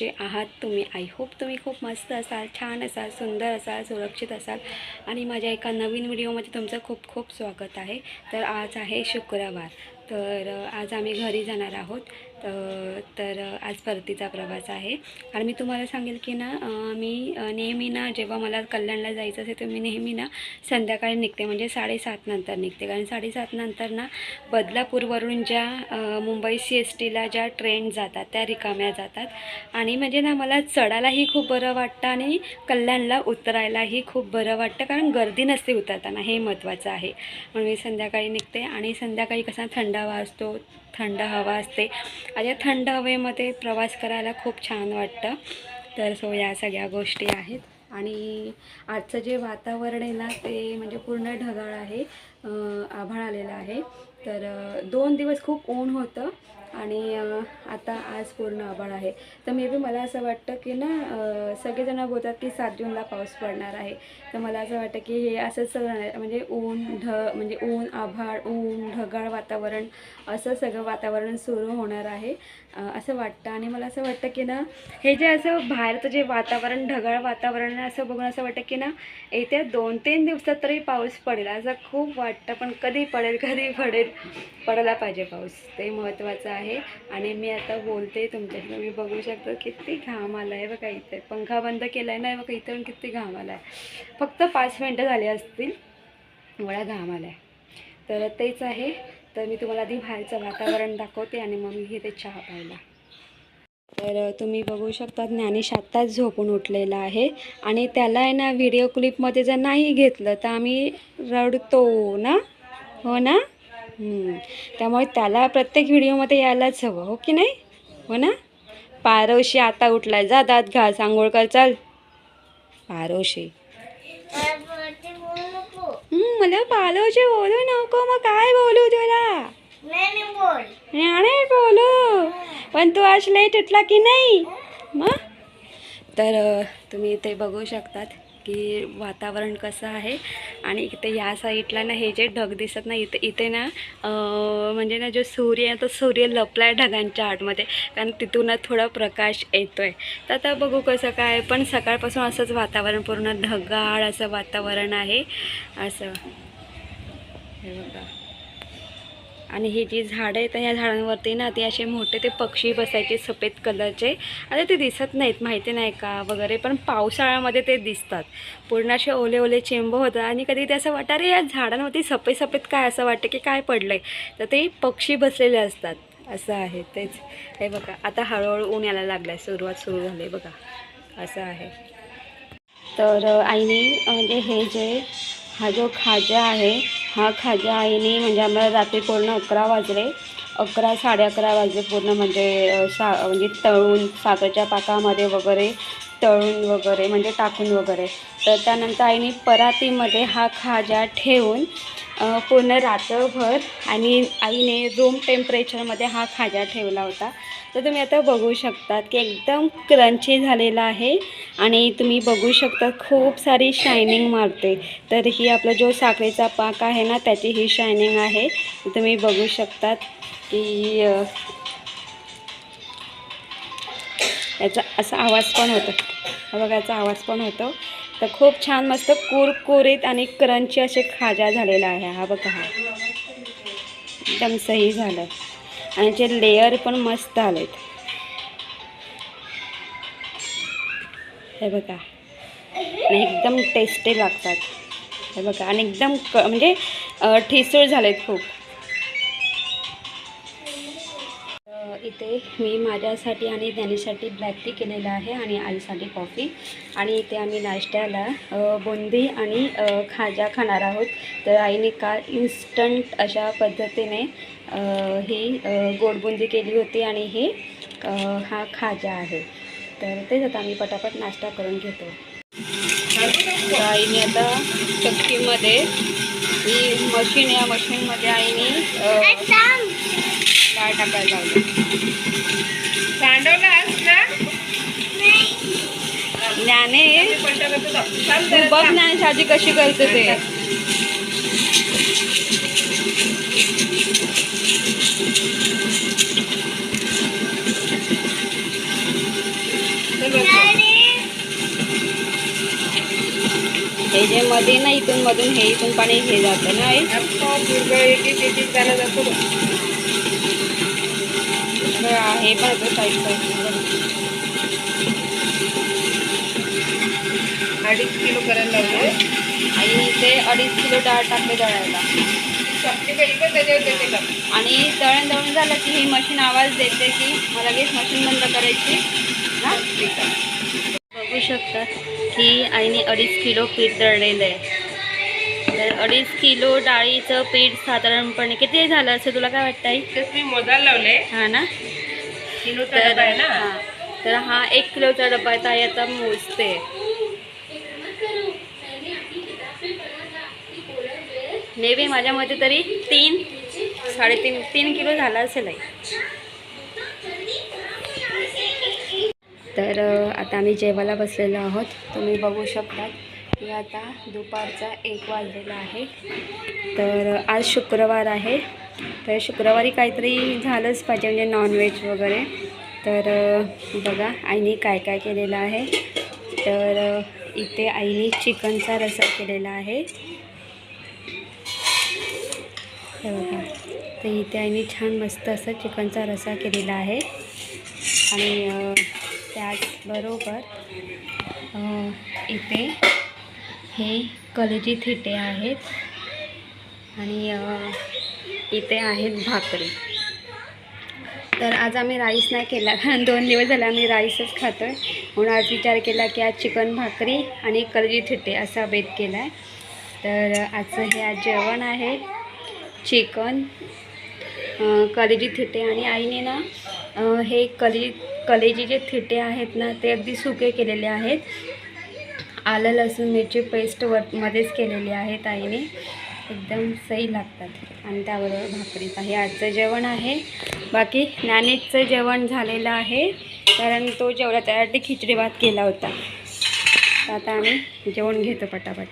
कसे आहात तुम्ही. आय होप तुम्ही खूप मस्त असाल छान असाल सुंदर असाल सुरक्षित असाल. आणि माझ्या एका नवीन व्हिडिओमध्ये तुमचं खूप खूप स्वागत आहे. तर आज आहे शुक्रवार. तर आज आम्ही घरी जाणार आहोत. तर तर आज परतीचा प्रवास आहे. आणि मी तुम्हाला सांगेल की ना मी नेहमी ना जेव्हा मला कल्याणला जायचं असेल तर मी नेहमी ना संध्याकाळी निघते. म्हणजे साडेसात नंतर निघते. कारण साडेसात नंतर ना बदलापूरवरून ज्या मुंबई सी एस टीला ज्या ट्रेन जातात त्या रिकाम्या जातात. आणि म्हणजे ना मला चढायलाही खूप बरं वाटतं आणि कल्याणला उतरायलाही खूप बरं वाटतं. कारण गर्दी नसते उतरताना. हे महत्त्वाचं आहे. म्हणून मी संध्याकाळी निघते. आणि संध्याकाळी कसा थंड हवा असतो थंड हवा असते. आणि थंड हवेमध्ये प्रवास करायला खूप छान वाटतं. तर सो या सगळ्या गोष्टी आहेत. आणि आजचं जे वातावरण आहे ना ते म्हणजे पूर्ण ढगाळ आहे. आभाळ आलेलं आहे. तर दोन दिवस खूप ऊन होतं. आणि आता आज पूर्ण आभाळ आहे. तर मे बी मला असं वाटतं की ना सगळेजणं बोलतात की सात जूनला पाऊस पडणार आहे. तर मला असं वाटतं की हे असंच सगळं म्हणजे ऊन ढ म्हणजे ऊन आभाळ ऊन ढगाळ वातावरण असं सगळं वातावरण सुरू होणार आहे असं वाटतं. आणि मला असं वाटतं की ना हे जे असं बाहेरचं जे वातावरण ढगाळ वातावरण आहे असं बघून असं वाटतं की ना येत्या दोन तीन दिवसात तरी पाऊस पडेल. असं खूप वाटतं पण कधी पडेल कधी पडेल पडायला पाहिजे पाऊस. ते महत्त्वाचं आहे. आहे. आणि मी आता बोलते तुमच्याशी. तुम्ही बघू शकता किती घाम आला आहे बघा इथे. पंखा बंद केला आहे ना बघा इथे पण किती घाम आला आहे फक्त पाच मिनटं झाली असतील. एवढा घाम आला आहे तर तेच आहे. तर मी तुम्हाला आधी बाहेरचं वातावरण दाखवते आणि मग मी घेते चहा प्यायला. तर तुम्ही बघू शकता ज्ञानेश आत्ताच झोपून उठलेला आहे. आणि त्याला आहे ना व्हिडिओ क्लिपमध्ये जर नाही घेतलं तर आम्ही रडतो ना? हो ना? त्यामुळे त्याला प्रत्येक व्हिडिओमध्ये यायलाच हवं हो की नाही? हो ना? पारोशी आता उठलाय. जा दात घास आंघोळ कर चाल. पारोशी. मला पालोशी बोलू नको. मग काय बोलू तुला? नाही बोलू. पण तू आज लेट उठला की नाही? मग? तर तुम्ही इथे बघू शकतात. की वातावरण कसं आहे. आणि इथे या साईडला ना हे जे ढग दिसत ना इथे इथे ना म्हणजे ना जो सूर्य आहे तो सूर्य लपला आहे ढगांच्या आतमध्ये. कारण तिथून ना थोडा प्रकाश येतो आहे तर आता बघू कसं काय पण सकाळपासून असंच वातावरण पूर्ण ढगाळ असं वातावरण आहे. असं. हे बघा. आणि हे जी झाडं आहेत ह्या झाडांवरती ना ते असे मोठे ते पक्षी बसायचे सफेद कलरचे. आता ते दिसत नाहीत माहिती नाही का वगैरे पण पावसाळ्यामध्ये ते दिसतात. पूर्ण असे ओले ओले चेंब होतात आणि कधी ते असं वाटतं अरे या झाडांवरती सफेद सफेद काय असं वाटतं की काय पडलं आहे तर ते पक्षी बसलेले असतात. असं आहे तेच. हे बघा आता हळूहळू ऊन यायला लागलं आहे सुरुवात सुरू झाली आहे बघा. असं आहे. तर आईने म्हणजे हे जे हा जो खाजा आहे हा खाजा आईने म्हणजे आम्हाला रात्री पूर्ण अकरा वाजले. अकरा साडे अकरा वाजले पूर्ण म्हणजे सा म्हणजे तळून साखरेच्या पाकामध्ये वगैरे तळून वगैरे म्हणजे टाकून वगैरे. तर त्यानंतर आईने परातीमध्ये हा खाजा ठेवून पूर्ण रात्रभर आणि आईने रूम टेम्परेचरमध्ये हा खाजा ठेवला होता. तर तुम्ही आता बघू शकतात की एकदम क्रंची झालेला आहे आणि तुम्ही बघू शकता खूप सारी शायनिंग मारते. तर ही आपला जो साखरेचा पाक आहे ना त्याची ही शायनिंग आहे. तुम्ही बघू शकतात की याचा असा आवाज पण होतो. हा बघा याचा आवाज पण होतो. तर खूप छान मस्त कुरकुरीत आणि क्रंची असे खाजा झालेला आहे. हा बघा हा. एकदम सही झालं. आणि जे लेअर पण मस्त आलेत. हे बघा. आणि एकदम टेस्टी लागतात. हे बघा. आणि एकदम क म्हणजे ठिसूळ झालेत खूप. इथे मी माझ्यासाठी आणि ज्ञानीसाठी ब्लॅक टी केलेलं आहे आणि आईसाठी कॉफी आणि इथे आम्ही नाश्त्याला बुंदी आणि खाजा खाणार आहोत. तर आईने काल इन्स्टंट अशा पद्धतीने ही गोडबुंदी केली होती आणि हे हा खाजा आहे. तर तेच आता आम्ही पटापट नाश्ता करून घेतो. तर आईने आता चक्कीमध्ये ही मशीन या मशीनमध्ये आईने डाळ टाकायला लावली. ज्ञाने बघ ज्ञानेश आजी कशी करते ते. हे जे मध्ये ना इथून मधून हे इथून पाणी हे जातं ना हे पण होतं साईड अडीच किलो करायला लावले आणि ते अडीच किलो डाळ टाकले दळायला. आणि दळण दळून झालं की ही मशीन आवाज देते की मला लगेच मशीन बंद करायची. ना बघू शकतात की आईने अडीच किलो पीठ दळलेलं आहे. तर अडीच किलो डाळीचं पीठ साधारणपणे किती झालं असं तुला काय वाटतं आई तेच मी मोजायला लावले हां ना? किलोचा तर डबा आहे ना? हां तर हा एक किलोचा डबा आहे तर आई आता मोजते. नेहमी माझ्या मते तरी तीन साडेतीन तीन किलो झाला असेल आई. तर आता आम्ही जेवायला बसलेलो आहोत. तुम्ही बघू शकता की आता दुपारचा एक वाजलेला आहे. तर आज शुक्रवार आहे. तर शुक्रवारी काहीतरी झालंच पाहिजे म्हणजे नॉनव्हेज वगैरे. तर बघा आईने काय काय केलेलं आहे. तर इथे आईने चिकनचा रसा केलेला आहे. बघा. तर इथे आईने छान मस्त असं चिकनचा रसा केलेला आहे. आणि त्याचबरोबर इथे हे कलेजी थिटे आहेत आणि इथे आहेत भाकरी. तर आज आम्ही राईस नाही केला कारण दोन दिवस झाले आम्ही राईसच खातो आहे म्हणून आज विचार केला की आज चिकन भाकरी आणि कलजी थिटे असा बेत केला आहे तर आजचं हे आज जेवण आहे. चिकन कलजी कलेजी थिटे आणि आईने ना हे कलजी कलेजी जे थिटे आहेत ना ते अगदी सुके केलेले आहेत. आलं लसूण मिरची पेस्ट वर मध्येच केलेली आहेत ताईने एकदम सही लागतात. आणि त्याबरोबर भाकरी तर हे आजचं जेवण आहे. बाकी ज्ञानेशचं जेवण झालेलं आहे. कारण तो जेवढा त्यासाठी खिचडी भात केला होता. तर आता आम्ही जेवण घेतो पटापट.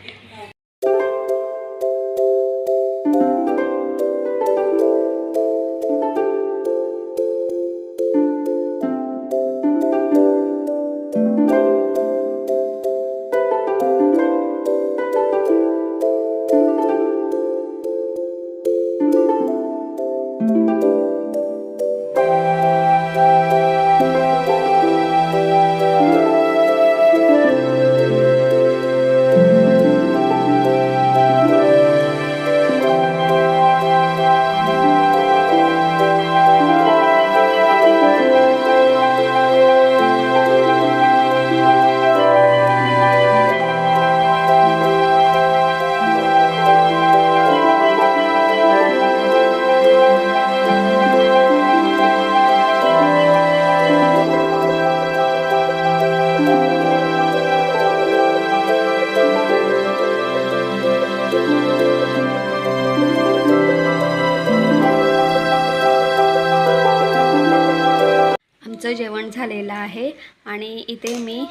आमचं जेवण झालेलं आहे आणि इथे मी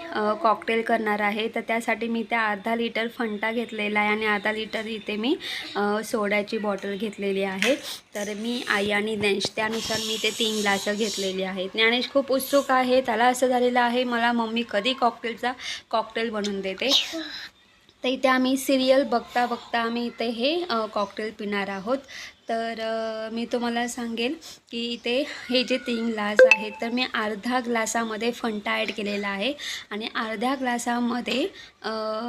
कॉकटेल करणार आहे. तर त्यासाठी मी त्या अर्धा लिटर फंटा घेतलेला आहे आणि अर्धा लिटर इथे मी सोड्याची बॉटल घेतलेली आहे. तर मी आई आणि ज्ञानेश त्यानुसार मी ते तीन ग्लासं घेतलेली आहेत. ज्ञानेश खूप उत्सुक आहे. त्याला असं झालेलं आहे मला मम्मी कधी कॉकटेलचा कॉकटेल बनवून देते? तर इथे आम्ही सिरियल बघता बघता आम्ही इथे हे कॉकटेल पिणार आहोत. तर मी तुम्हाला सांगेल की इथे हे जे तीन ग्लास आहेत तर मी अर्धा ग्लासामध्ये फंटा ॲड केलेला आहे आणि अर्ध्या ग्लासामध्ये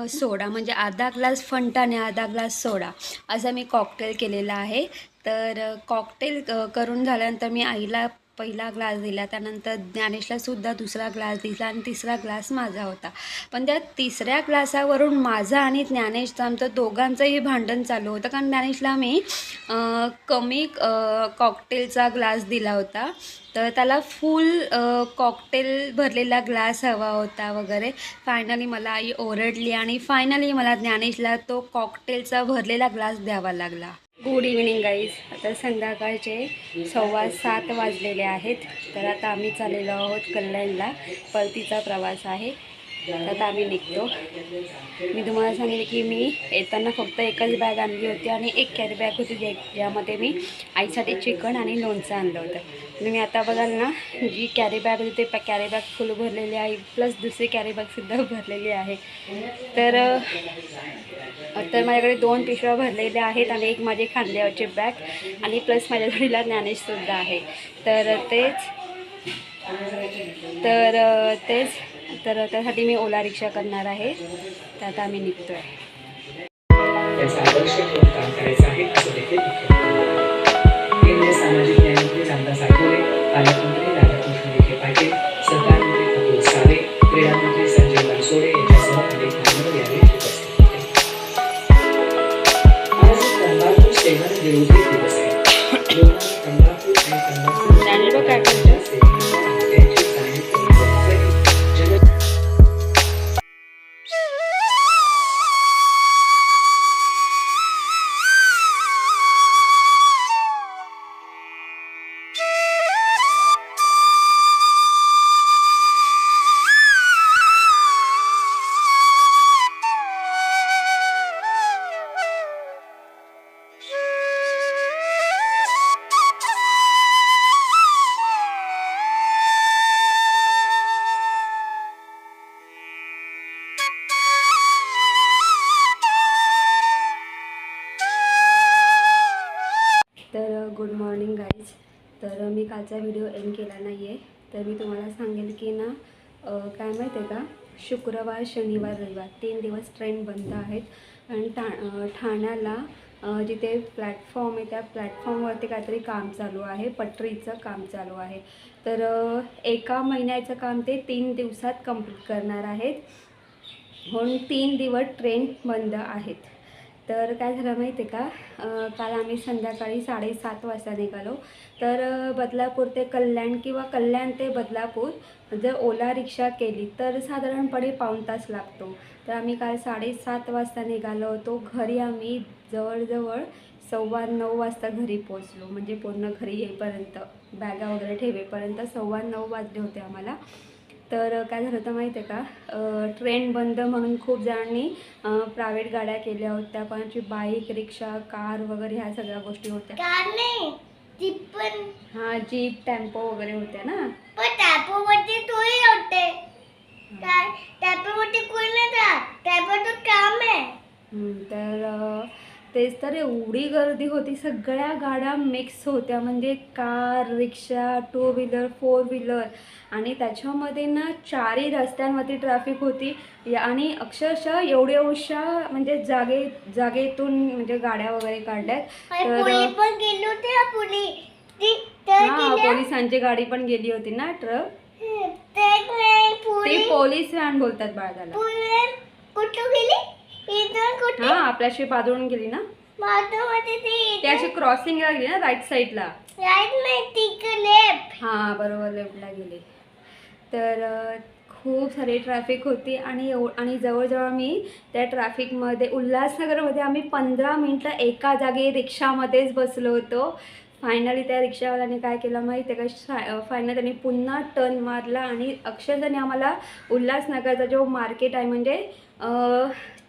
सोडा म्हणजे अर्धा ग्लास फंटा आणि अर्धा ग्लास सोडा असं मी कॉकटेल केलेला आहे. तर कॉकटेल करून झाल्यानंतर मी आईला पहिला ग्लास दिला त्यानंतर ज्ञानेशलासुद्धा दुसरा ग्लास दिला आणि तिसरा ग्लास माझा होता. पण त्या तिसऱ्या ग्लासावरून माझा आणि ज्ञानेशचं आमचं दोघांचंही भांडण चालू होतं. कारण ज्ञानेशला मी कमी कॉकटेलचा ग्लास दिला होता. तर त्याला फुल कॉकटेल भरलेला ग्लास हवा होता वगैरे. फायनली मला आई ओरडली आणि फायनली मला ज्ञानेशला तो कॉकटेलचा भरलेला ग्लास द्यावा लागला. गुड इव्हिनिंग गाईज आता संध्याकाळचे सव्वा सात वाजलेले आहेत. तर आता आम्ही चाललेलो आहोत कल्याणला. परतीचा प्रवास आहे. तर आता आम्ही निघतो. मी तुम्हाला सांगितलं की मी येताना फक्त एकच बॅग आणली होती आणि एक कॅरी बॅग होती जे ज्यामध्ये मी आईसाठी चिकन आणि लोणचं आणलं होतं. तुम्ही आता बघाल ना जी कॅरी बॅग होती ते कॅरी बॅग फुल भरलेली आहे. प्लस दुसरी कॅरी बॅगसुद्धा भरलेली आहे. तर तर माझ्याकडे दोन पिशव्या भरलेल्या आहेत आणि एक माझी खांद्यावरची बॅग आणि प्लस माझ्या घडीला ज्ञानेशसुद्धा आहे. तर तेच. तर तेच. तर त्यासाठी मी ओला रिक्षा करणार आहे. तर आता आम्ही निघतो आहे? Good morning guys. तर मी कालचा व्हिडिओ एंड केला नाही आहे तर मी तुम्हाला सांगेल की ना काय माहीत आहे का? शुक्रवार शनिवार रविवार तीन दिवस ट्रेन बंद आहेत. आणि ठा ठाण्याला जिथे प्लॅटफॉर्म आहे त्या प्लॅटफॉर्मवरती काहीतरी काम चालू आहे. पटरीचं काम चालू आहे. तर एका महिन्याचं काम ते तीन दिवसात कंप्लीट करणार आहेत. म्हणून तीन दिवस ट्रेन बंद आहेत. तर काय झालं माहिती आहे का? काल आम्ही संध्याकाळी साडेसात वाजता निघालो. तर बदलापूर ते कल्याण किंवा कल्याण ते बदलापूर जर ओला रिक्षा केली तर साधारणपणे पाऊण तास लागतो. तर आम्ही काल साडेसात वाजता निघालो होतो. घरी आम्ही जवळजवळ सव्वा नऊ वाजता घरी पोचलो म्हणजे पूर्ण घरी येईपर्यंत बॅगा वगैरे ठेवेपर्यंत सव्वा नऊ वाजले होते आम्हाला. तर काय झालं होतं माहिती आहे का ट्रेन बंद म्हणून खूप जणांनी प्रायव्हेट गाड्या केल्या होत्या. कोणाची बाईक रिक्षा कार वगैरे ह्या सगळ्या गोष्टी होत्या. कार नाही ती पण. हां जीप टेम्पो वगैरे होत्या ना? पण टॅपोवरती तोही होते. टॅपोवरती कोण नाही राहत टॅपोचं काम आहे. तर तेच तर एवढी गर्दी होती. सगळ्या गाड्या मिक्स होत्या. म्हणजे car rickshaw two wheeler four wheeler आणि त्याच्यामध्ये ना चारही रस्त्यांवरती ट्रॅफिक होती. आणि अक्षरशः एवढ्या म्हणजे जागे जागेतून म्हणजे गाड्या वगैरे काढल्यात. तर हां पोलिसांची गाडी पण गेली होती ना ट्रक? ते पोलीस व्हॅन बोलतात बाळगाला पोली कुठं गेली? हां आपल्याशी बाजून गेली ना. माझ्यामध्ये ती ते अशी क्रॉसिंगला गेली ना राईट साईडला हां बरोबर लेफ्टला गेले. तर खूप सारी ट्रॅफिक होती आणि एव आणि जवळजवळ आम्ही त्या ट्रॅफिकमध्ये उल्हासनगरमध्ये आम्ही पंधरा मिनटं एका जागी रिक्षामध्येच बसलो होतो. फायनली त्या रिक्षावाल्याने काय केलं माहिती आहे का फायनल त्यांनी पुन्हा टर्न मारला आणि अक्षरशःने आम्हाला उल्हासनगरचा जो मार्केट आहे म्हणजे अ,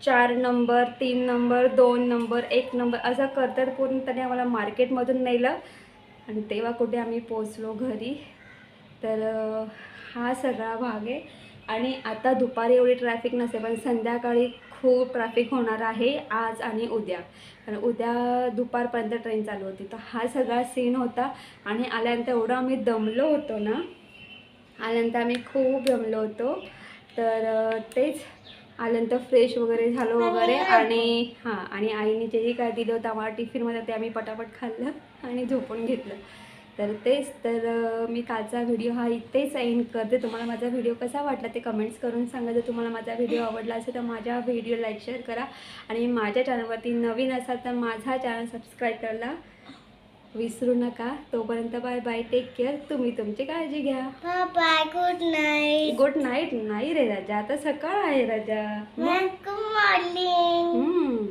चार नंबर तीन नंबर दोन नंबर एक नंबर असं करतात पूर्ण त्याने आम्हाला मार्केटमधून नेलं. आणि तेव्हा कुठे आम्ही पोचलो घरी. तर हा सगळा भाग आहे. आणि आता दुपारी एवढी ट्रॅफिक नसते पण संध्याकाळी खूप ट्रॅफिक होणार आहे आज आणि उद्या. कारण उद्या दुपारपर्यंत ट्रेन चालू होती. तर हा सगळा सीन होता. आणि आल्यानंतर एवढं आम्ही दमलो होतो ना आल्यानंतर आम्ही खूप दमलो होतो. तर तेच. आल्यानंतर फ्रेश वगैरे झालो वगैरे आणि हां आणि आईने जेही काय दिलं होतं आम्हाला टिफिनमध्ये ते आम्ही पटापट खाल्लं आणि झोपून घेतलं. तर तेच तर मी कालचा व्हिडिओ हा इथेच एंड करते. तुम्हाला माझा व्हिडिओ कसा वाटला ते कमेंट्स करून सांगा. जर तुम्हाला माझा व्हिडिओ आवडला असेल तर माझ्या व्हिडिओ लाईक शेअर करा. आणि माझ्या चॅनलवरती नवीन असाल तर माझा चॅनल सबस्क्राईब करायला विसरू नका. तोपर्यंत बाय बाय टेक केअर तुम्ही तुमची काळजी घ्या. Bye good night good night नाही रे राजा. आता सकाळ आहे राजा. मॉर्निंग